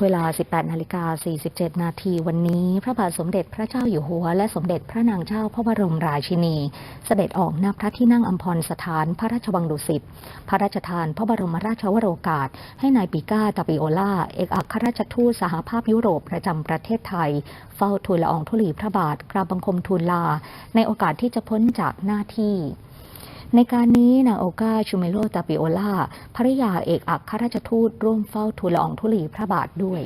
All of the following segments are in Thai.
เวลา 18 นาฬิกา 47 นาทีวันนี้ พระบาทสมเด็จพระเจ้าอยู่หัว และสมเด็จพระนางเจ้าพระบรมราชินี เสด็จออกณพระที่นั่งอัมพรสถานพระราชวังดุสิต พระราชทานพระบรมราชวโรกาส ให้นายปิก้าตาปิโอลาเอกอัครราชทูตสหภาพยุโรปประจำประเทศไทย เฝ้าทูลละอองธุลีพระบาทกราบบังคมทูลลา ในโอกาสที่จะพ้นจากหน้าที่ ในการนี้นางโอกาชูเมโลตาปิโอลาภริยาเอกอัครราชทูตร่วมเฝ้าทูลละอองธุลีพระบาทด้วย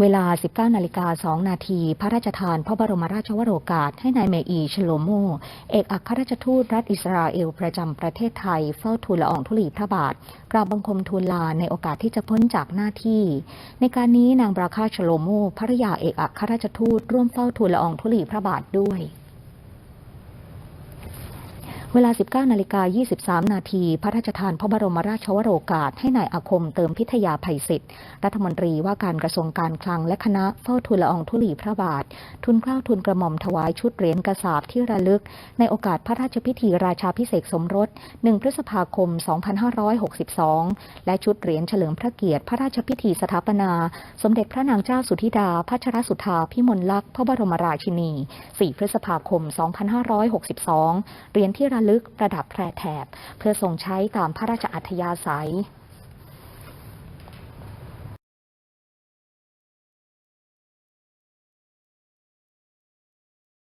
เวลา 19 นาฬิกา 2 นาที พระราชทานพระบรมราชวโรกาส ให้นายเมอีชโลโม เอกอัครราชทูตรัฐอิสราเอลประจำประเทศไทย เฝ้าทูลละอองธุลีพระบาท กราบบังคมทูลลาในโอกาสที่จะพ้นจากหน้าที่ ในการนี้นางบราคาชโลโมภริยาเอกอัครราชทูตร่วมเฝ้าทูลละอองธุลีพระบาทด้วย เวลา 19 นาฬิกา 23 นาทีพระราชทานพระบรมราชวโรกาส ให้นายอาคมเติมพิทยาภัยศิษย์รัฐมนตรีว่าการกระทรวงการคลังและคณะเฝ้าทูลละอองธุลีพระบาท ทุนเกล้าทุนกระหม่อมถวายชุดเหรียญกระสาบที่ระลึก ในโอกาสพระราชพิธีราชาพิเศษสมรส 1 พฤษภาคม 2562 และชุดเหรียญเฉลิมพระเกียรติพระราชพิธีสถาปนา สมเด็จพระนางเจ้าสุธิดาพัชรสุธาพิมลลักษณ์พระบรมราชินี 4 พฤษภาคม 2562 เหรียญที่ระลึกประดับแพรแถบ เพื่อทรงใช้ตามพระราชอัธยาศัย